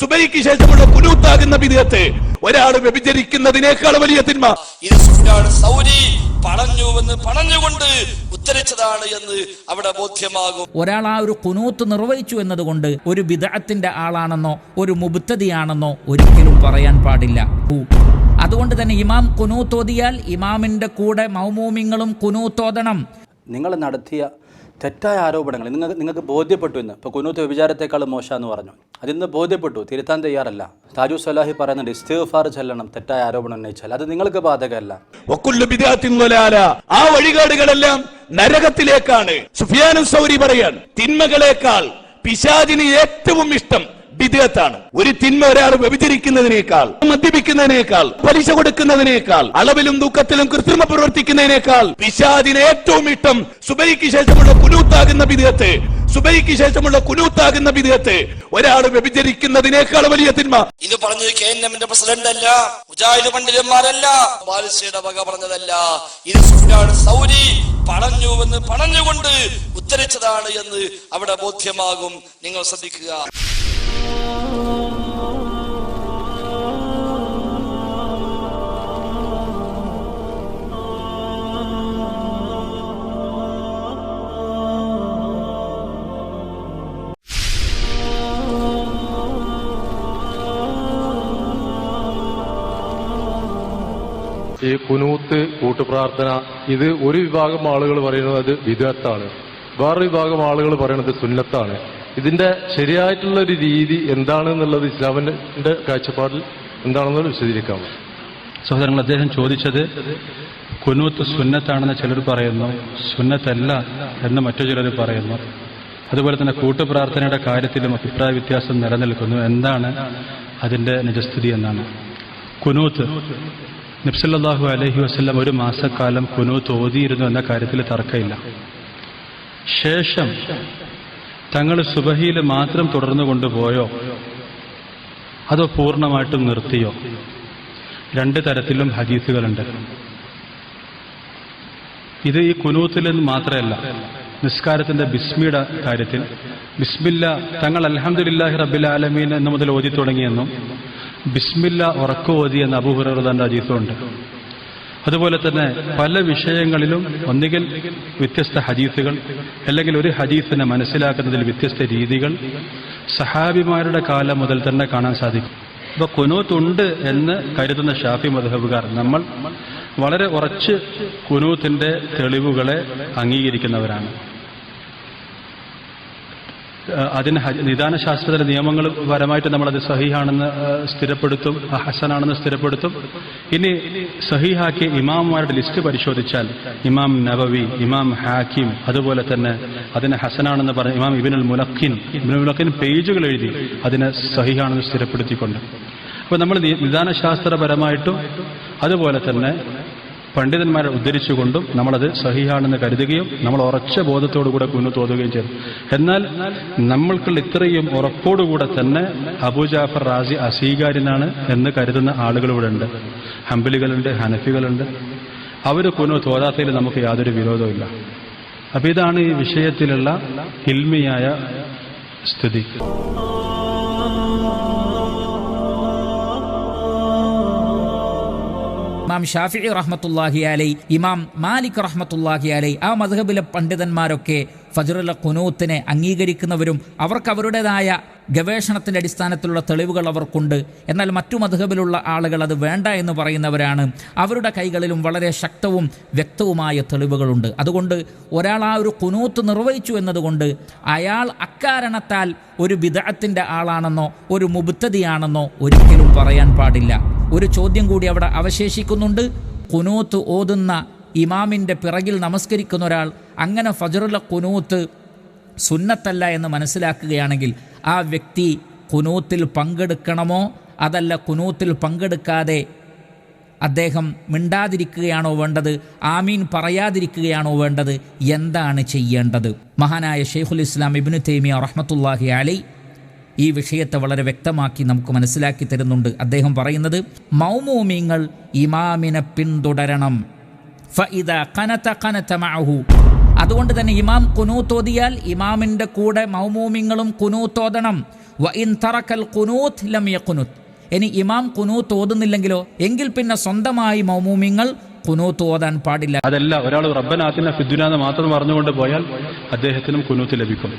സുബൈക്ക് ശേഷമുള്ള കുനൂത്താകുന്ന വിധേയത്തെ ഒരാൾ വ്യഭിചരിക്കുന്നതിനേക്കാൾ വലിയ തിന്മ. ഇത് സൗരി പണഞ്ഞുകൊണ്ട് ഉത്തരിച്ചതാണ് എന്ന് അവിടെ ബോധ്യമാകും. ഒരാൾ ആ ഒരു കുനൂത്ത് നിർവഹിച്ചു എന്നതുകൊണ്ട് ഒരു വിദഗ്ധത്തിന്റെ ആളാണെന്നോ ഒരു മുബുത്തതിയാണെന്നോ ഒരിക്കലും പറയാൻ പാടില്ല. അതുകൊണ്ട് തന്നെ ഇമാം കുനൂത്തോതിയാൽ ഇമാമിന്റെ കൂടെ മൗമൂമിങ്ങളും കുനൂത്തോതണം നിങ്ങൾ നടത്തിയ തെറ്റായ ആരോപണങ്ങൾ. നിങ്ങൾക്ക് നിങ്ങൾക്ക് ബോധ്യപ്പെട്ടു എന്ന്. ഇപ്പോൾ കുനൂത്ത് വ്യഭിചാരത്തെക്കാൾ മോശമെന്ന് പറഞ്ഞു. അതിന്ന് ബോധ്യപ്പെട്ടു. തിരുത്താൻ തയ്യാറല്ല. താജു സലാഹി പറയുന്നുണ്ട് ഇസ്തീഫാർ ചെല്ലണം. തെറ്റായ ആരോപണം ഉന്നയിച്ചാൽ. അത് നിങ്ങൾക്ക് ബാധകമല്ല. ആ വഴികാടുകളെല്ലാം നരകത്തിലേക്കാണ്. സുഫിയാനും സൗരി പറയാൻ തിന്മകളേക്കാൾ പിശാചിന് ഏറ്റവും ഇഷ്ടം ബിദഅത്താണ് ഒരു തിന്മ ഒരാൾ വ്യഭിചരിക്കുന്നതിനേക്കാൾ മദ്യപിക്കുന്നതിനേക്കാൾ പലിശ കൊടുക്കുന്നതിനേക്കാൾ അളവിലും ദുഃഖത്തിലും കൃത്രിമ പ്രവർത്തിക്കുന്നതിനേക്കാൾ പിശാദിന് ഏറ്റവും ഇഷ്ടം സുബൈക്ക് ശേഷമുള്ള കുനൂത്താകുന്ന ബിദഅത്ത് സുബൈക്ക് ശേഷമുള്ള കുനൂത്താകുന്ന ബിദഅത്ത് ഒരാൾ വ്യഭിചരിക്കുന്നതിനേക്കാൾ വലിയ തിന്മ. ഇത് പറഞ്ഞത് കെ എൻ എമ്മിന്റെ പ്രസിഡന്റ് അല്ല മുജാഹിദ് പണ്ഡിതന്മാരല്ല ബാലിസയുടെ വക പറഞ്ഞതല്ല. ഇത് സൗരി പറഞ്ഞു എന്ന് പറഞ്ഞുകൊണ്ട് ഉത്തരിച്ചതാണ് എന്ന് അവിടെ ബോധ്യമാകും. നിങ്ങൾ ശ്രദ്ധിക്കുക. ഈ കുനൂത്ത് കൂട്ടുപ്രാർത്ഥന ഇത് ഒരു വിഭാഗം ആളുകൾ പറയുന്നത് അത് വിദഗ്ധാണ് വേറൊരു വിഭാഗം ആളുകൾ പറയുന്നത് സുന്നത്താണ്. ഇതിന്റെ ശരിയായിട്ടുള്ള ഒരു രീതി എന്താണെന്നുള്ളത് ഇസ്ലാമിന്റെ കാഴ്ചപ്പാടിൽ എന്താണെന്നുള്ളത് വിശദീകരിക്കാമോ സഹോദരങ്ങൾ അദ്ദേഹം ചോദിച്ചത് കുനൂത്ത് സുന്നത്താണെന്ന് ചിലർ പറയുന്നു. സുന്നത്തല്ല എന്ന് മറ്റു ചിലർ പറയുന്നു. അതുപോലെ തന്നെ കൂട്ടുപ്രാർത്ഥനയുടെ കാര്യത്തിലും അഭിപ്രായ വ്യത്യാസം നിലനിൽക്കുന്നു. എന്താണ് അതിന്റെ നിജസ്ഥിതി എന്നാണ്. കുനൂത്ത് നബ്സല്ലാഹു അലഹി വസ്ല്ലാം ഒരു മാസക്കാലം കുനൂത്ത് ഓതിയിരുന്നു എന്ന കാര്യത്തിൽ തർക്കമില്ല. ശേഷം തങ്ങൾ സുബഹിയിൽ മാത്രം തുടർന്നു കൊണ്ടുപോയോ? അതോ പൂർണമായിട്ടും നിർത്തിയോ? രണ്ട് തരത്തിലും ഹദീസുകളുണ്ട്. ഇത് ഈ കുനൂത്തിൽ നിന്ന് മാത്രമല്ല നിസ്കാരത്തിന്റെ ബിസ്മിയുടെ കാര്യത്തിൽ. ബിസ്മില്ല തങ്ങൾ അൽഹംദുലില്ലാഹി റബ്ബിൽ ആലമീൻ എന്ന് മുതൽ ഓതി തുടങ്ങിയെന്നും ബിസ്മില്ല ഉറക്കു ഓതി എന്ന അബൂഹുറന്റെ ഹദീസുണ്ട് അതുപോലെ തന്നെ പല വിഷയങ്ങളിലും ഒന്നുകിൽ വ്യത്യസ്ത ഹദീസുകൾ അല്ലെങ്കിൽ ഒരു ഹദീസിനെ മനസ്സിലാക്കുന്നതിൽ വ്യത്യസ്ത രീതികൾ സഹാബിമാരുടെ കാലം മുതൽ തന്നെ കാണാൻ സാധിക്കും. ഇപ്പൊ കുനൂത്തുണ്ട് എന്ന് കരുതുന്ന ഷാഫി മധുഹബുകാർ നമ്മൾ വളരെ ഉറച്ച് കുനൂത്തിന്റെ തെളിവുകളെ അംഗീകരിക്കുന്നവരാണ്. അതിന് നിദാന ശാസ്ത്രത്തിലെ നിയമങ്ങൾ പരമായിട്ട് നമ്മളത് സഹിഹാണെന്ന് സ്ഥിരപ്പെടുത്തും ഹസനാണെന്ന് സ്ഥിരപ്പെടുത്തും. ഇനി സഹീഹാക്കിയ ഇമാമുമാരുടെ ലിസ്റ്റ് പരിശോധിച്ചാൽ ഇമാം നബവി ഇമാം ഹാക്കിം അതുപോലെ തന്നെ അതിന് ഹസനാണെന്ന് പറഞ്ഞ ഇമാം ഇബിനുൽ മുലക്കിൻ ഇബിനുൽ മുലക്കിൻ പേജുകൾ എഴുതി അതിനെ സഹിഹാണെന്ന് സ്ഥിരപ്പെടുത്തിക്കൊണ്ട്. അപ്പൊ നമ്മൾ നിദാന നിദാനശാസ്ത്രപരമായിട്ടും അതുപോലെ തന്നെ പണ്ഡിതന്മാരെ ഉദ്ധരിച്ചുകൊണ്ടും നമ്മളത് സഹിയാണെന്ന് കരുതുകയും നമ്മൾ ഉറച്ച ബോധത്തോടുകൂടെ കുന്നു തോന്നുകയും ചെയ്തു. എന്നാൽ നമ്മൾക്കുള്ള ഇത്രയും ഉറപ്പോടുകൂടെ തന്നെ അബൂ ജാഫർ റാസി അസീകാര്യനാണ് എന്ന് കരുതുന്ന ആളുകൾ ഇവിടെ ഉണ്ട്. ഹംബലികളുണ്ട് ഹനഫികളുണ്ട്. അവർ കുന്നു തോരാത്തതിൽ നമുക്ക് യാതൊരു വിരോധവുമില്ല. അപ്പൊ ഇതാണ് ഈ വിഷയത്തിലുള്ള ഇൽമിയായ സ്ഥിതി. ഇമാം ഷാഫി റഹ്മത്തുല്ലാഹി അലൈ ഇമാം മാലിക് റഹ്മത്തുല്ലാഹി അലൈ ആ മധുഹബിലെ പണ്ഡിതന്മാരൊക്കെ ഫജറുല കുനൂത്തിനെ അംഗീകരിക്കുന്നവരും അവർക്ക് അവരുടേതായ ഗവേഷണത്തിന്റെ അടിസ്ഥാനത്തിലുള്ള തെളിവുകൾ അവർക്കുണ്ട്. എന്നാൽ മറ്റു മധുഹബിലുള്ള ആളുകൾ അത് വേണ്ട എന്ന് പറയുന്നവരാണ്. അവരുടെ കൈകളിലും വളരെ ശക്തവും വ്യക്തവുമായ തെളിവുകളുണ്ട്. അതുകൊണ്ട് ഒരാൾ ആ ഒരു കുനൂത്ത് നിർവഹിച്ചു എന്നതുകൊണ്ട് അയാൾ അക്കാരണത്താൽ ഒരു വിദഗ്ധത്തിന്റെ ആളാണെന്നോ ഒരു മുബുത്തതിയാണെന്നോ ഒരിക്കലും പറയാൻ പാടില്ല. ഒരു ചോദ്യം കൂടി അവിടെ അവശേഷിക്കുന്നുണ്ട്. കുനൂത്ത് ഓതുന്ന ഇമാമിന്റെ പിറകിൽ നമസ്കരിക്കുന്ന ഒരാൾ അങ്ങനെ ഫജറുള്ള കുനൂത്ത് സുന്നത്തല്ല എന്ന് മനസ്സിലാക്കുകയാണെങ്കിൽ ആ വ്യക്തി കുനൂത്തിൽ പങ്കെടുക്കണമോ? അതല്ല കുനൂത്തിൽ പങ്കെടുക്കാതെ അദ്ദേഹം മിണ്ടാതിരിക്കുകയാണോ വേണ്ടത്? ആമീൻ പറയാതിരിക്കുകയാണോ വേണ്ടത്? എന്താണ് ചെയ്യേണ്ടത്? മഹാനായ ഷെയ്ഖുൽ ഇസ്ലാം ഇബ്നു തൈമിയ റഹ്മത്തുല്ലാഹി അലൈ ഈ വിഷയത്തെ വളരെ വ്യക്തമാക്കി നമുക്ക് മനസ്സിലാക്കി തരുന്നുണ്ട്. അദ്ദേഹം പറയുന്നത് മൗമൂമിങ്ങൾ ഇമാമിനെ പിന്തുടരണം. അതുകൊണ്ട് തന്നെ ഇമാം കുനൂത്തോതിയാൽ ഇമാമിന്റെ കൂടെ മൗമൂമിങ്ങളും കുനൂത്തോതണം ഇനി ഇമാം കുനൂത്ത് ഓതുന്നില്ലെങ്കിലോ എങ്കിൽ പിന്നെ സ്വന്തമായി മൗമൂമിങ്ങൾ കുനൂത്ത് ഓതാൻ പാടില്ല. അതല്ല ഒരാൾ റബ്ബനാത്തിന ഫിദ്ദുന എന്ന് മാത്രം പറഞ്ഞുകൊണ്ട് പോയാൽ അദ്ദേഹത്തിനും കുനൂത്ത് ലഭിക്കും.